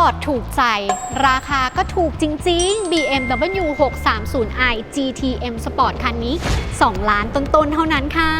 ปอร์ตถูกใจ ราคาก็ถูกจริง ๆ BMW 630i GTM Sport คันนี้ 2 ล้านต้น ๆ เท่านั้นค่ะ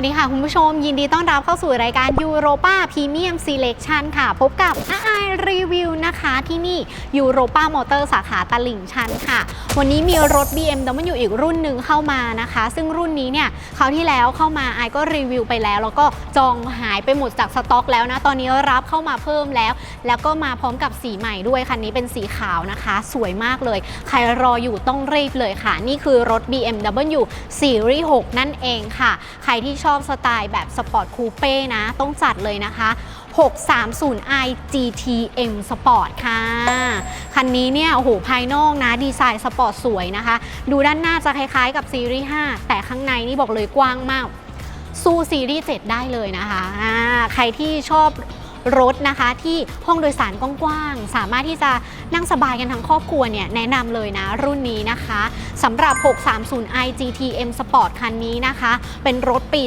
วัสดีค่ะ คุณผู้ชม ยินดีต้อนรับเข้าสู่รายการ Europa Premium Selection ค่ะ พบกับอาไอรีวิวนะคะที่นี่ Europa Motor สาขาตลิ่งชันค่ะ วันนี้มีรถ BMW อีกรุ่นหนึ่งเข้ามานะคะ ซึ่งรุ่นนี้เนี่ยคราวที่แล้วเข้ามาไอก็รีวิวไปแล้ว แล้วก็จองหายไปหมดจากสต็อกแล้วนะ ตอนนี้รับเข้ามาเพิ่มแล้ว แล้วก็มาพร้อมกับสีใหม่ด้วยคันนี้เป็นสีขาวนะคะ สวยมากเลย ใครรออยู่ต้องรีบเลยค่ะ นี่คือรถ BMW Series 6 นั่นเองค่ะ ใครที่ชอบสไตล์แบบสปอร์ตคูเป้นะ ต้องจัดเลยนะคะ 630i GTM Sport ค่ะ คันนี้เนี่ย โอ้โห ภายนอกนะ ดีไซน์สปอร์ตสวยนะคะ ดูด้านหน้าจะคล้ายๆกับซีรีส์ 5 แต่ข้างในนี่บอกเลยกว้างมาก สู้ซีรีส์ 7 ได้เลยนะคะ ใครที่ชอบ รถนะคะที่ห้องโดยสารกว้างๆ สามารถที่จะนั่งสบายกันทั้งครอบครัวเนี่ยแนะนำเลยนะรุ่นนี้นะคะสำหรับ 630i GTM Sport คันนี้นะคะ เป็นรถปี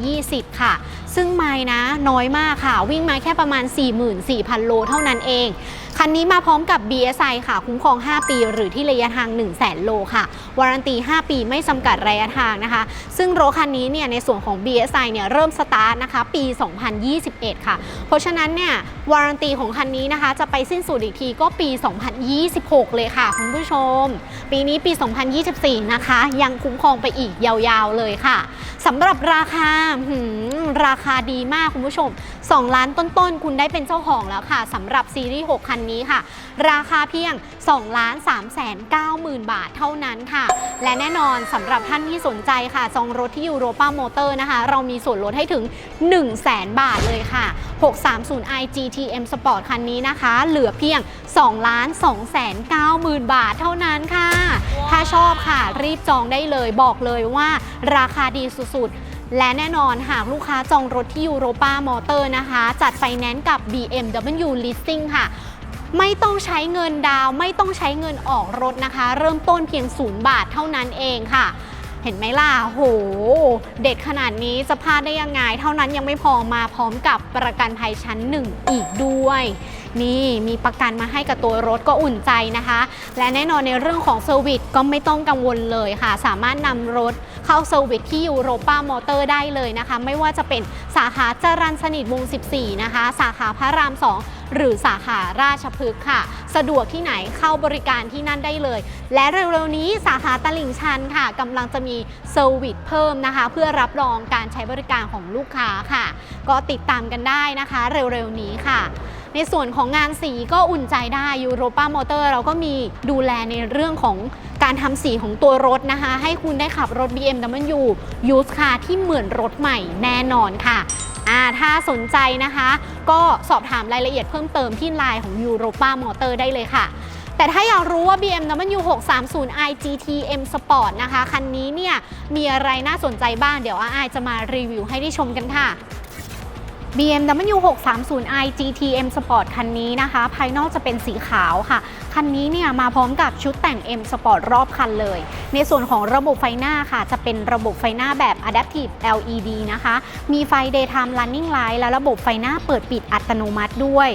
2020 ค่ะ ซึ่งไม่นะน้อยมากค่ะ วิ่งมาแค่ประมาณ 44,000 โลเท่านั้นเอง คันนี้มาพร้อมกับ BSI ค่ะ คุ้มครอง 5 ปี หรือที่ระยะทาง 1 0 0 0 0แโลค่ะ วารันตี 5 ปีไม่จำกัดระยะทางนะคะ ซึ่งรถคันนี้เนี่ยในส่วนของ BSI เนี่ยเริ่มสตาร์ทนะคะ ปี 2021 ค่ะ เพราะฉะนั้นเนี่ยวารันตีของคันนี้นะคะ จะไปสิ้นสุดอีกทีก็ปี 2026 เลยค่ะ คุณผู้ชม ปีนี้ปี 2024 นะคะ ยังคุ้มครองไปอีกยาวๆเลยค่ะสำหรับราคาหืมราคาดีมากคุณผู้ชม2ล้านต้นๆ คุณได้เป็นเจ้าของแล้วค่ะสำหรับซีรีส์6คันนี้ค่ะ ราคาเพียง2ล้าน3แสน9หมื่นบาทเท่านั้นค่ะ และแน่นอนสำหรับท่านที่สนใจค่ะจองรถที่ยูโรป้ามอเตอร์นะคะ เรามีส่วนลดให้ถึง 1 0 0 0 0แสนบาทเลยค่ะ 630i GTM Sport คันนี้นะคะ เหลือเพียง2ล้าน2แสน9หมื่นบาทเท่านั้นค่ะ ถ้าชอบค่ะรีบจองได้เลยบอกเลยว่าราคาดีสุดและแน่นอนหากลูกค้าจองรถที่ยูโรป้ามอเตอร์นะคะ จัดไฟแนนซ์กับ BMW Leasing ค่ะ ไม่ต้องใช้เงินดาวไม่ต้องใช้เงินออกรถนะคะ เริ่มต้นเพียง0บาทเท่านั้นเองค่ะ เห็นไหมล่ะโห เด็ดขนาดนี้จะพลาดได้ยังไง เท่านั้นยังไม่พอมาพร้อมกับประกันภัยชั้นหนึ่งอีกด้วย นี่มีประกันมาให้กับตัวรถก็อุ่นใจนะคะ และแน่นอนในเรื่องของเซอร์วิสก็ไม่ต้องกังวลเลยค่ะ สามารถนำรถเข้าเซอร์วิสที่ยูโรป้ามอเตอร์ได้เลยนะคะ ไม่ว่าจะเป็นสาขาจรันสนิทวง 14 นะคะ สาขาพระราม 2 หรือสาขาราชพฤกษ์ค่ะ สะดวกที่ไหนเข้าบริการที่นั่นได้เลย และเร็วๆนี้สาขาตลิ่งชันค่ะกำลังจะมีเซอร์วิสเพิ่มนะคะ เพื่อรับรองการใช้บริการของลูกค้าค่ะ ก็ติดตามกันได้นะคะ เร็วๆนี้ค่ะในส่วนของงานสีก็อุ่นใจได้ยูโรป้ามอเตอร์เราก็มีดูแลในเรื่องของการทำสีของตัวรถนะคะ ให้คุณได้ขับรถ BMW Used Car ที่เหมือนรถใหม่แน่นอนค่ะ ถ้าสนใจนะคะ ก็สอบถามรายละเอียดเพิ่มเติมที่ไลน์ของ Europa Motor ได้เลยค่ะ แต่ถ้าอยากรู้ว่า BMW 630i GTM Sport นะคะ คันนี้เนี่ย มีอะไรน่าสนใจบ้าง เดี๋ยวอาไอจะมารีวิวให้ได้ชมกันค่ะ BMW 630i GTM Sport คันนี้นะคะ ภายนอกจะเป็นสีขาวค่ะ คันนี้เนี่ยมาพร้อมกับชุดแต่ง M Sport รอบคันเลย ในส่วนของระบบไฟหน้าค่ะ จะเป็นระบบไฟหน้าแบบ Adaptive LED นะคะ มีไฟ Daytime Running Light และระบบไฟหน้าเปิดปิดอัตโนมัติด้วย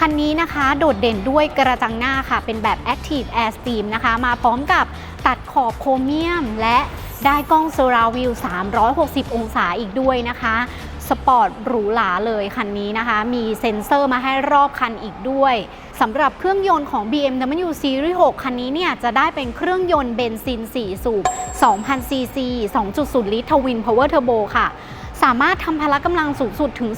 คันนี้นะคะโดดเด่นด้วยกระจังหน้าค่ะ เป็นแบบ Active Air Stream นะคะ มาพร้อมกับตัดขอบโครเมียม และได้กล้อง Surround View 360 องศาอีกด้วยนะคะ สปอร์ตหรูหราเลยคันนี้นะคะ มีเซ็นเซอร์มาให้รอบคันอีกด้วยสำหรับเครื่องยนต์ของ BMW Series 6 คันนี้เนี่ยจะได้เป็นเครื่องยนต์เบนซิน 4 สูบ 2,000ซีซี2.0 ลิตรทวินพาวเวอร์เทอร์โบค่ะ สามารถทำพละกำลังสูงสุดถึง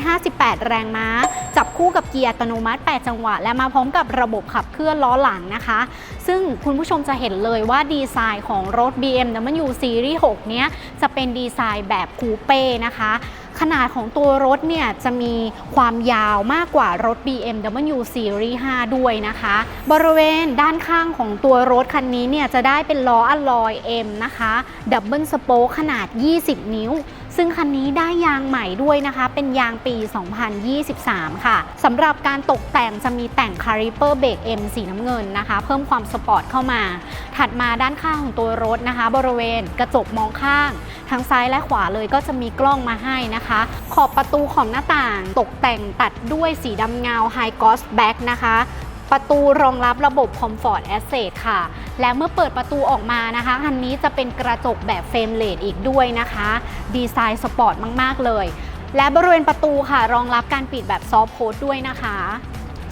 258 แรงม้า จับคู่กับเกียร์อัตโนมัติ 8 จังหวะ และมาพร้อมกับระบบขับเคลื่อนล้อหลังนะคะ ซึ่งคุณผู้ชมจะเห็นเลยว่าดีไซน์ของรถ BMW Series 6 เนี้ยจะเป็นดีไซน์แบบคูเป้นะคะ ขนาดของตัวรถเนี่ยจะมีความยาวมากกว่ารถ BMW Series 5 ด้วยนะคะ บริเวณด้านข้างของตัวรถคันนี้เนี่ยจะได้เป็นล้ออะลอย M นะคะ ดับเบิลสโป๊ขนาด 20 นิ้ว ซึ่งคันนี้ได้ยางใหม่ด้วยนะคะ เป็นยางปี 2023 ค่ะสำหรับการตกแต่งจะมีแต่งคาริเปอร์เบรก M สีน้ำเงินนะคะ เพิ่มความสปอร์ตเข้ามา ถัดมาด้านข้างของตัวรถนะคะ บริเวณกระจกมองข้างทางซ้ายและขวาเลยก็จะมีกล้องมาให้นะคะ ขอบประตูของหน้าต่างตกแต่งตัดด้วยสีดำเงา High Gloss Black นะคะ ประตูรองรับระบบ Comfort Access ค่ะ และเมื่อเปิดประตูออกมานะคะ คันนี้จะเป็นกระจกแบบเฟรมเลดอีกด้วยนะคะ ดีไซน์สปอร์ตมาก ๆ เลย และบริเวณประตูค่ะ รองรับการปิดแบบซอฟโพสด้วยนะคะ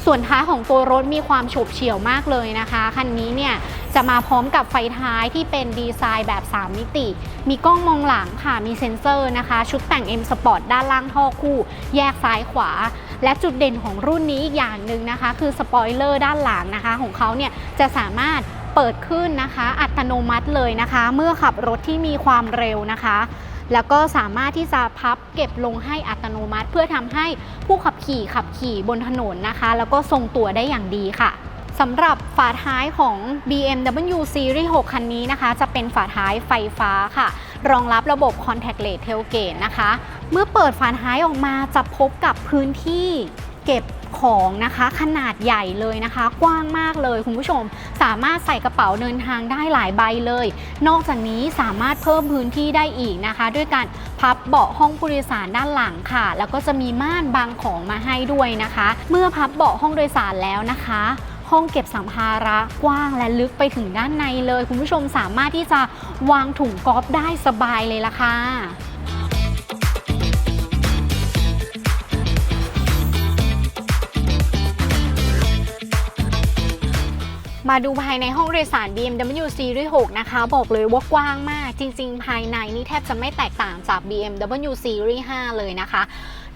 ส่วนท้ายของตัวรถมีความโฉบเฉี่ยวมากเลยนะคะ คันนี้เนี่ยจะมาพร้อมกับไฟท้ายที่เป็นดีไซน์แบบ 3 มิติ มีกล้องมองหลังค่ะ มีเซ็นเซอร์นะคะ ชุดแต่ง M Sport ด้านล่างท่อคู่ แยกซ้ายขวา และจุดเด่นของรุ่นนี้อีกอย่างหนึ่งนะคะ คือสปอยเลอร์ด้านหลังนะคะ ของเขาเนี่ยจะสามารถเปิดขึ้นนะคะ อัตโนมัติเลยนะคะ เมื่อขับรถที่มีความเร็วนะคะ แล้วก็สามารถที่จะพับเก็บลงให้อัตโนมัติ เพื่อทำให้ผู้ขับขี่ขับขี่บนถนนนะคะ แล้วก็ทรงตัวได้อย่างดีค่ะสำหรับฝาท้ายของ BMW Series 6 คันนี้นะคะ จะเป็นฝาท้ายไฟฟ้าค่ะ รองรับระบบ Contactless Tailgate นะคะ เมื่อเปิดฝาท้ายออกมาจะพบกับพื้นที่เก็บของนะคะขนาดใหญ่เลยนะคะ กว้างมากเลยคุณผู้ชม สามารถใส่กระเป๋าเดินทางได้หลายใบเลย นอกจากนี้สามารถเพิ่มพื้นที่ได้อีกนะคะ ด้วยการพับเบาะห้องผู้โดยสารด้านหลังค่ะ แล้วก็จะมีม่านบังของมาให้ด้วยนะคะ เมื่อพับเบาะห้องโดยสารแล้วนะคะ ห้องเก็บสัมภาระกว้างและลึกไปถึงด้านในเลย คุณผู้ชมสามารถที่จะวางถุงกอล์ฟได้สบายเลยล่ะค่ะมาดูภายในห้องโดยสาร BMW Series 6 นะคะ บอกเลยว่ากว้างมาก จริง ๆ ภายในนี่แทบจะไม่แตกต่างจาก BMW Series 5 เลยนะคะ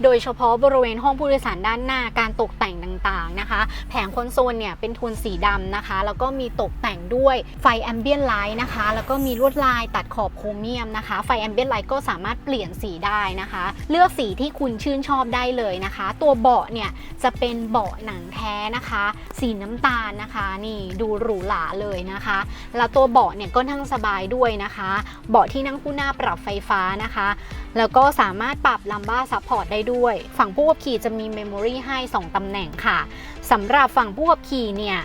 โดยเฉพาะบริเวณห้องผู้โดยสารด้านหน้าการตกแต่งต่างๆนะคะ แผงคอนโซลเนี่ยเป็นโทนสีดำนะคะ แล้วก็มีตกแต่งด้วยไฟแอมเบียนไลท์นะคะ แล้วก็มีลวดลายตัดขอบโครเมียมนะคะ ไฟแอมเบียนไลท์ก็สามารถเปลี่ยนสีได้นะคะ เลือกสีที่คุณชื่นชอบได้เลยนะคะ ตัวเบาะเนี่ยจะเป็นเบาะหนังแท้นะคะ สีน้ำตาลนะคะ นี่ดูหรูหราเลยนะคะ แล้วตัวเบาะเนี่ยก็นั่งสบายด้วยนะคะ เบาะที่นั่งคู่หน้าปรับไฟฟ้านะคะ แล้วก็สามารถปรับลัมบ้าซัพพอร์ตได้ด้วย ฝั่งผู้ขับขี่จะมีเมมโมรีให้ 2 ตำแหน่งค่ะสำหรับฝั่งผู้ขับขี่เนี่ย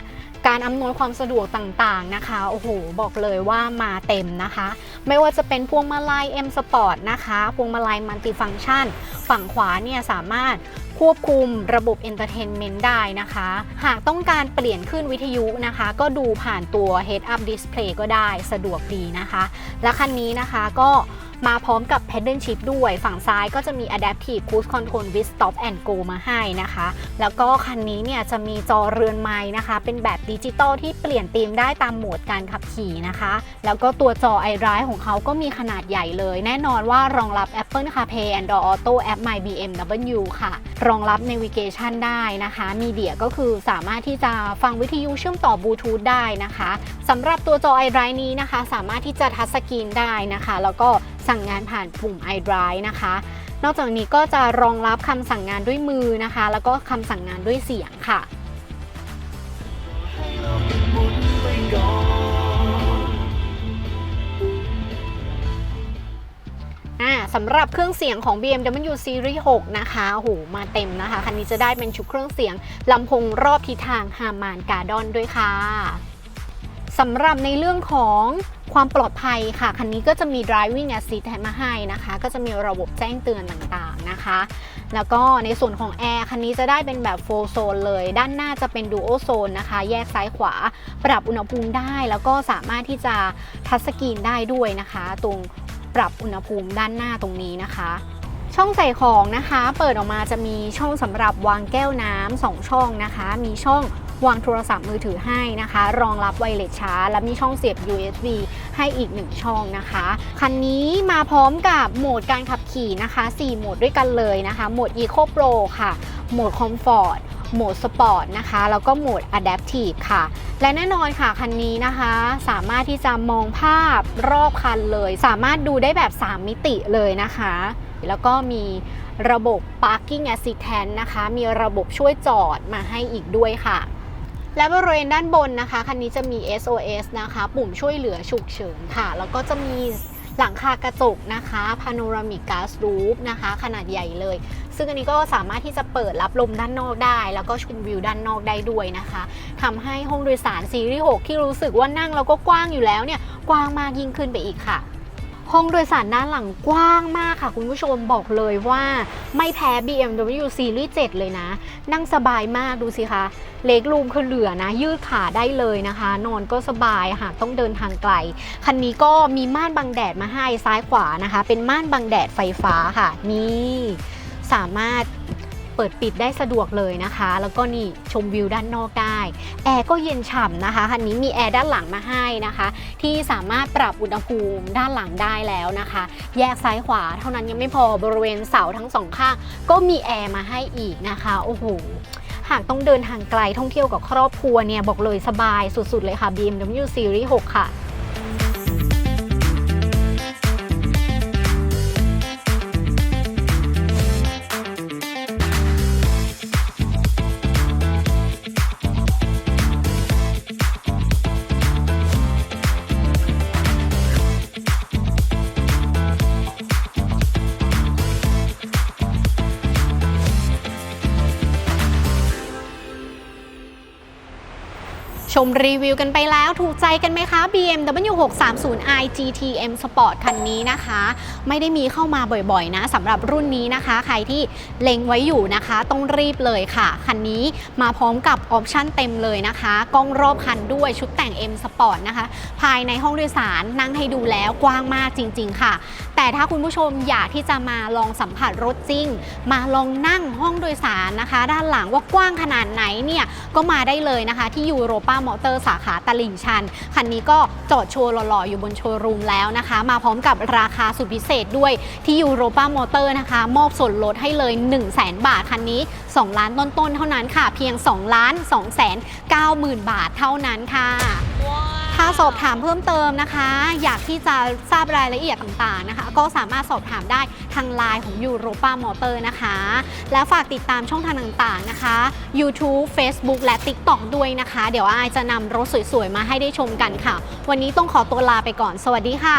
การอำนวยความสะดวกต่างๆนะคะ โอ้โห บอกเลยว่ามาเต็มนะคะ ไม่ว่าจะเป็นพวงมาลัย M Sport นะคะ พวงมาลัยมัลติฟังชัน ฝั่งขวาเนี่ยสามารถควบคุมระบบ Entertainment ได้นะคะ หากต้องการเปลี่ยนขึ้นวิทยุนะคะ ก็ดูผ่านตัว Head Up Display ก็ได้สะดวกดีนะคะ และคันนี้นะคะก็ มาพร้อมกับ Pedal Shift ด้วย ฝั่งซ้ายก็จะมี Adaptive Cruise Control with Stop and Go มาให้นะคะ แล้วก็คันนี้เนี่ยจะมีจอเรือนไม้นะคะ เป็นแบบดิจิตอลที่เปลี่ยนธีมได้ตามโหมดการขับขี่นะคะ แล้วก็ตัวจอ iDrive ของเขาก็มีขนาดใหญ่เลย แน่นอนว่ารองรับ Apple CarPlay Android Auto แอป My BMW ค่ะ รองรับ Navigation ได้นะคะมีเดียก็คือสามารถที่จะฟังวิทยุเชื่อมต่อบลูทูธได้นะคะสำหรับตัวจอ iDrive นี้นะคะ สามารถที่จะทัชสกรีนได้นะคะ แล้วก็ สั่งงานผ่านปุ่ม iDrive นะคะ นอกจากนี้ก็จะรองรับคำสั่งงานด้วยมือนะคะ แล้วก็คำสั่งงานด้วยเสียงค่ะสำหรับเครื่องเสียงของ BMW Series 6 นะคะโอ้โหมาเต็มนะคะ คันนี้จะได้เป็นชุดเครื่องเสียงลำโพงรอบทิศทางฮามานการ์ดอนด้วยค่ะ สำหรับในเรื่องของความปลอดภัยค่ะ คันนี้ก็จะมี driving assist ให้มาให้นะคะ ก็จะมีระบบแจ้งเตือนต่างๆนะคะ แล้วก็ในส่วนของแอร์คันนี้จะได้เป็นแบบ full zone เลย ด้านหน้าจะเป็น dual zone นะคะ แยกซ้ายขวา ปรับอุณหภูมิได้ แล้วก็สามารถที่จะทัชสกรีนได้ด้วยนะคะ ตรงปรับอุณหภูมิด้านหน้าตรงนี้นะคะช่องใส่ของนะคะ เปิดออกมาจะมีช่องสำหรับวางแก้วน้ำสองช่องนะคะ มีช่อง วางโทรศัพท์มือถือให้นะคะ รองรับไวเลสชาร์จและมีช่องเสียบ USB ให้อีก 1 ช่องนะคะ คันนี้มาพร้อมกับโหมดการขับขี่นะคะ 4 โหมดด้วยกันเลยนะคะ โหมด Eco Pro ค่ะ โหมด Comfort โหมด Sport นะคะ แล้วก็โหมด Adaptive ค่ะ และแน่นอนค่ะ คันนี้นะคะ สามารถที่จะมองภาพรอบคันเลย สามารถดูได้แบบ 3 มิติเลยนะคะ แล้วก็มีระบบ Parking Assistant นะคะ มีระบบช่วยจอดมาให้อีกด้วยค่ะ และบริเวณด้านบนนะคะ คันนี้จะมี SOS นะคะ ปุ่มช่วยเหลือฉุกเฉินค่ะ แล้วก็จะมีหลังคากระจกนะคะ Panoramic Glass Roof นะคะ ขนาดใหญ่เลย ซึ่งอันนี้ก็สามารถที่จะเปิดรับลมด้านนอกได้ แล้วก็ชมวิวด้านนอกได้ด้วยนะคะทำให้ห้องโดยสารซีรีส์6ที่รู้สึกว่านั่งแล้วก็กว้างอยู่แล้วเนี่ย กว้างมากยิ่งขึ้นไปอีกค่ะ ห้องโดยสารด้านหลังกว้างมากค่ะ คุณผู้ชมบอกเลยว่าไม่แพ้ BMW Series 7 เลยนะ นั่งสบายมากดูสิคะเล็กรูมคือเหลือนะ ยืดขาได้เลยนะคะ นอนก็สบายหากต้องเดินทางไกล คันนี้ก็มีม่านบังแดดมาให้ซ้ายขวานะคะ เป็นม่านบังแดดไฟฟ้าค่ะ นี่ สามารถ เปิดปิดได้สะดวกเลยนะคะ แล้วก็นี่ชมวิวด้านนอกได้ แอร์ก็เย็นฉ่ำนะคะ คันนี้มีแอร์ด้านหลังมาให้นะคะ ที่สามารถปรับอุณหภูมิด้านหลังได้แล้วนะคะ แยกซ้ายขวาเท่านั้นยังไม่พอบริเวณเสาทั้งสองข้าง ก็มีแอร์มาให้อีกนะคะ โอ้โหหากต้องเดินทางไกลท่องเที่ยวกับครอบครัวเนี่ยบอกเลยสบายสุดๆเลยค่ะ BMW Series 6 ค่ะ ชมรีวิวกันไปแล้วถูกใจกันไหมคะ BMW 630i GTM Sport คันนี้นะคะ ไม่ได้มีเข้ามาบ่อยๆนะสำหรับรุ่นนี้นะคะ ใครที่เล็งไว้อยู่นะคะ ต้องรีบเลยค่ะ คันนี้มาพร้อมกับออปชั่นเต็มเลยนะคะกล้องรอบคันด้วยชุดแต่ง M Sport นะคะ ภายในห้องโดยสารนั่งให้ดูแล้วกว้างมากจริง ๆ ค่ะ แต่ถ้าคุณผู้ชมอยากที่จะมาลองสัมผัสรถจริง มาลองนั่งห้องโดยสารนะคะ ด้านหลังว่ากว้างขนาดไหนเนี่ยก็มาได้เลยนะคะที่ยูโรป้ามอเตอร์สาขาตลิ่งชัน คันนี้ก็จอดโชว์หล่อๆ อยู่บนโชว์รูมแล้วนะคะ มาพร้อมกับราคาสุดพิเศษด้วยที่ยูโรป้ามอเตอร์นะคะ มอบส่วนลดให้เลย 1 0 0 0 0แบาท คันนี้ 2 ล้านต้นๆ เท่านั้นค่ะ เพียง 2 ล้าน2แสน9หมื่นบาทเท่านั้นค่ะ ถ้าสอบถามเพิ่มเติมนะคะ อยากที่จะทราบรายละเอียดต่างๆนะคะ ก็สามารถสอบถามได้ทางไลน์ของยูโรปามอเตอร์นะคะ และฝากติดตามช่องทางต่างๆนะคะ YouTube Facebook และ TikTok ด้วยนะคะ เดี๋ยวอายจะนำรถสวยๆ มาให้ได้ชมกันค่ะ วันนี้ต้องขอตัวลาไปก่อน สวัสดีค่ะ